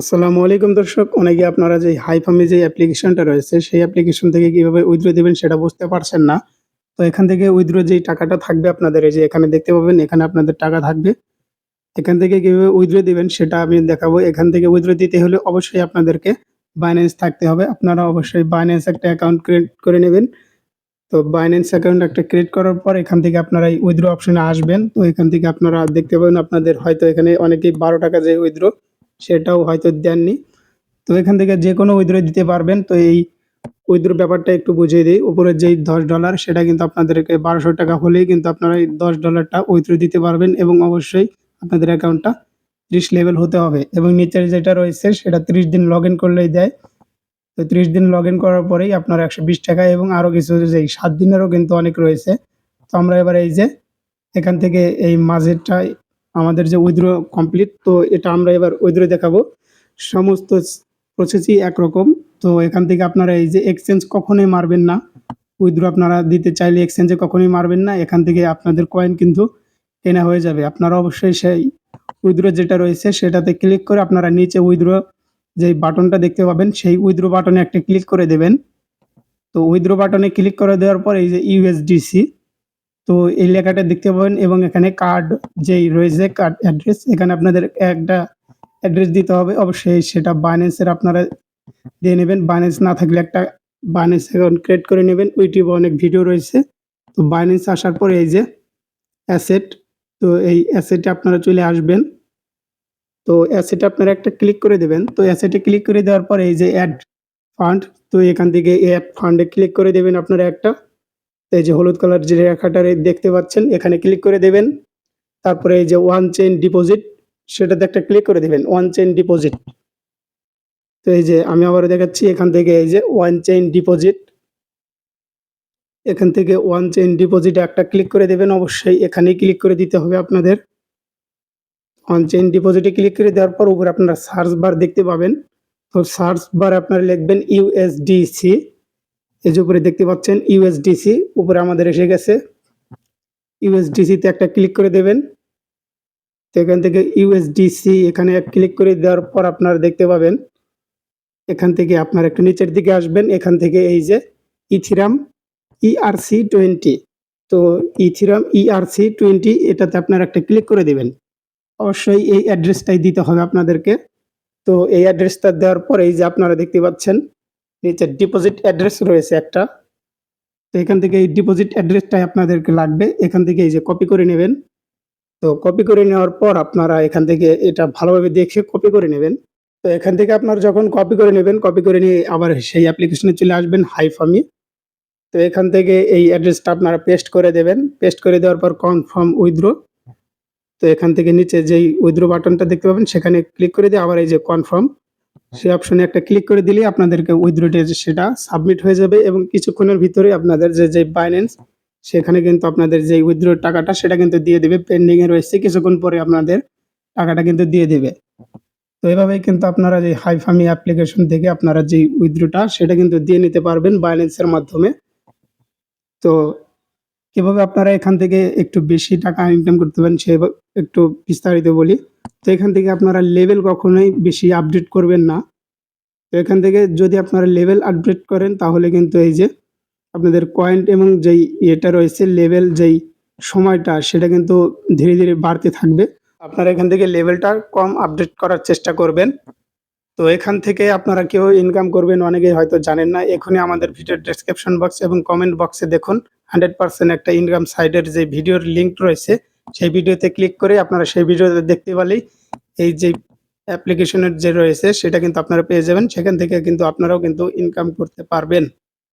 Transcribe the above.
আসসালামু আলাইকুম দর্শক, অনেকে আপনারা যে হাইফামে যে অ্যাপ্লিকেশনটা রয়েছে, সেই অ্যাপ্লিকেশন থেকে কীভাবে উইথড্র দিবেন সেটা বুঝতে পারছেন না। তো এখান থেকে উইথড্র যেই টাকাটা থাকবে আপনাদের, এই যে এখানে দেখতে পাবেন, এখানে আপনাদের টাকা থাকবে। এখান থেকে কীভাবে উইথড্র দিবেন সেটা আমি দেখাবো। এখান থেকে উইথড্র দিতে হলে অবশ্যই আপনাদেরকে বাইন্যান্স থাকতে হবে। আপনারা অবশ্যই বাইন্যান্স একটা অ্যাকাউন্ট ক্রিয়েট করে নেবেন। তো বাইন্যান্স অ্যাকাউন্ট একটা ক্রিয়েট করার পর এখান থেকে আপনারা এই উইথড্র অপশনে আসবেন। তো এখান থেকে আপনারা দেখতে পাবেন, আপনাদের হয়তো এখানে অনেকেই বারো টাকা যে উইথড্র সেটাও হয়তো দেননি। তো এখান থেকে যে কোনো উইথড্র দিতে পারবেন। তো এই উইথড্র ব্যাপারটা একটু বুঝিয়ে দিই। উপরে যেই দশ ডলার সেটা কিন্তু আপনাদেরকে বারোশো টাকা হলেই কিন্তু আপনারা এই দশ ডলারটা উইথড্র দিতে পারবেন এবং অবশ্যই আপনাদের অ্যাকাউন্টটা ত্রিশ লেভেল হতে হবে এবং নিচের যেটা রয়েছে, সেটা ত্রিশ দিন লগ ইন করলেই দেয়। তো ত্রিশ দিন লগ ইন করার পরেই আপনার একশো বিশ টাকা এবং আরও কিছু যেই সাত দিনেরও কিন্তু অনেক রয়েছে। তো আমরা এবার এই যে এখান থেকে এই মাঝেরটা আমাদের যে উইথড্র কমপ্লিট তো এটা আমরা এবার উইথড্র দেখাবো। সমস্ত প্রসেসই একরকম। তো এখান থেকে আপনারা এই যে এক্সচেঞ্জ কখনোই মারবেন না। উইথড্র আপনারা দিতে চাইলে এক্সচেঞ্জে কখনোই মারবেন না। এখান থেকে আপনাদের কয়েন কিন্তু কেনা হয়ে যাবে। আপনারা অবশ্যই সেই উইথড্র যেটা রয়েছে, সেটাতে ক্লিক করে আপনারা নিচে উইথড্র যেই বাটনটা দেখতে পাবেন, সেই উইথড্র বাটনে একটা ক্লিক করে দেবেন। তো উইথড্র বাটনে ক্লিক করে দেওয়ার পর এই যে ইউএসডিসি তো এই লেখাটা দেখতে পাবেন এবং এখানে কার্ড যেই রয়েছে কার্ড অ্যাড্রেস এখানে আপনাদের একটা অ্যাড্রেস দিতে হবে। অবশ্যই সেটা বাইন্যান্সের আপনারা দিয়ে নেবেন। বাইন্যান্স না থাকলে একটা বাইন্যান্স অ্যাকাউন্ট ক্রিয়েট করে নেবেন। ইউটিউবে অনেক ভিডিও রয়েছে। তো বাইন্যান্স আসার পরে এই যে অ্যাসেট তো এই অ্যাসেটে আপনারা চলে আসবেন। তো অ্যাসেটে আপনারা একটা ক্লিক করে দেবেন। তো অ্যাসেটে ক্লিক করে দেওয়ার পরে এই যে অ্যাড ফান্ড তো এখান থেকে অ্যাড ফান্ডে ক্লিক করে দেবেন আপনারা একটা। এই যে হলুদ কালার যে রেখাটা দেখতে পাচ্ছেন, এখানে ক্লিক করে দেবেন। তারপরে এই যে ওয়ান চেইন ডিপোজিট সেটাতে একটা ক্লিক করে দেবেন ওয়ান চেইন ডিপোজিট তো এই যে আমি আবারও দেখাচ্ছি, এখান থেকে এই যে ওয়ান চেইন ডিপোজিট এখান থেকে ওয়ান চেইন ডিপোজিটে একটা ক্লিক করে দেবেন, অবশ্যই এখানেই ক্লিক করে দিতে হবে আপনাদের। ওয়ান চেইন ডিপোজিটে ক্লিক করে দেওয়ার পর উপরে আপনারা সার্চ বার দেখতে পাবেন। তো সার্চ বার আপনারা লিখবেন ইউএসডিসি এই যে উপরে দেখতে পাচ্ছেন ইউএসডিসি উপরে আমাদের এসে গেছে। ইউএসডিসিতে একটা ক্লিক করে দেবেন। তো এখান থেকে ইউএসডিসি এখানে ক্লিক করে দেওয়ার পর আপনারা দেখতে পাবেন। এখান থেকে আপনার একটু নিচের দিকে আসবেন। এখান থেকে এই যে ইথিরাম ইআরসি টোয়েন্টি তো ইথিরাম ইআরসি টোয়েন্টি এটাতে আপনারা একটা ক্লিক করে দেবেন। অবশ্যই এই অ্যাড্রেসটাই দিতে হবে আপনাদেরকে। তো এই অ্যাড্রেসটা দেওয়ার পর এই যে আপনারা দেখতে পাচ্ছেন নিচে ডিপোজিট অ্যাড্রেস রয়েছে একটা, তো এখান থেকে এই ডিপোজিট অ্যাড্রেসটাই আপনাদেরকে লাগবে। এখান থেকে এই যে কপি করে নেবেন। তো কপি করে নেওয়ার পর আপনারা এখান থেকে এটা ভালোভাবে দেখে কপি করে নেবেন। তো এখান থেকে আপনারা যখন কপি করে নেবেন কপি করে নিয়ে আবার সেই অ্যাপ্লিকেশনে চলে আসবেন হাইফামি তো এখান থেকে এই অ্যাড্রেসটা আপনারা পেস্ট করে দেবেন। পেস্ট করে দেওয়ার পর কনফার্ম উইথড্র তো এখান থেকে নিচে যেই উইথড্র বাটনটা দেখতে পাবেন, সেখানে ক্লিক করে দিয়ে আবার এই যে কনফার্ম সেই অপশনে একটা ক্লিক করে দিলে আপনাদেরকে উইথড্রোটে সেটা সাবমিট হয়ে যাবে এবং কিছুক্ষণের ভিতরে আপনাদের যে যে বাইন্যান্স সেখানে কিন্তু আপনাদের যে উইথড্র টাকাটা সেটা কিন্তু দিয়ে দেবে। পেন্ডিং এ রয়েছে, কিছুক্ষণ পরে আপনাদের টাকাটা কিন্তু দিয়ে দেবে। তো এভাবেই কিন্তু আপনারা যে হাইফামি অ্যাপ্লিকেশন থেকে আপনারা যে উইথড্রোটা সেটা কিন্তু দিয়ে নিতে পারবেন বাইন্যান্সের মাধ্যমে। তো কীভাবে আপনারা এখান থেকে একটু বেশি টাকা ইনকাম করতে পারেন, সে একটু বিস্তারিত বলি। তো এখান থেকে আপনারা লেভেল কখনোই বেশি আপডেট করবেন না। তো এখান থেকে যদি আপনারা লেভেল আপডেট করেন, তাহলে কিন্তু এই যে আপনাদের কয়েন্ট এবং যেই ইয়েটা রয়েছে লেভেল যেই সময়টা, সেটা কিন্তু ধীরে ধীরে বাড়তে থাকবে। আপনারা এখান থেকে লেভেলটা কম আপডেট করার চেষ্টা করবেন। তো এখান থেকে আপনারা কেউ ইনকাম করবেন, অনেকেই হয়তো জানেন না। এখনই আমাদের ভিডিওর ডেসক্রিপশন বক্স এবং কমেন্ট বক্সে দেখুন। হান্ড্রেড পার্সেন্ট একটা ইনকাম সাইডের যে ভিডিওর লিঙ্ক রয়েছে, সেই ভিডিওতে ক্লিক করে আপনারা সেই ভিডিওতে দেখতে পারলেই এই যে অ্যাপ্লিকেশনের যে রয়েছে, সেটা কিন্তু আপনারা পেয়ে যাবেন। সেখান থেকে কিন্তু আপনারাও কিন্তু ইনকাম করতে পারবেন।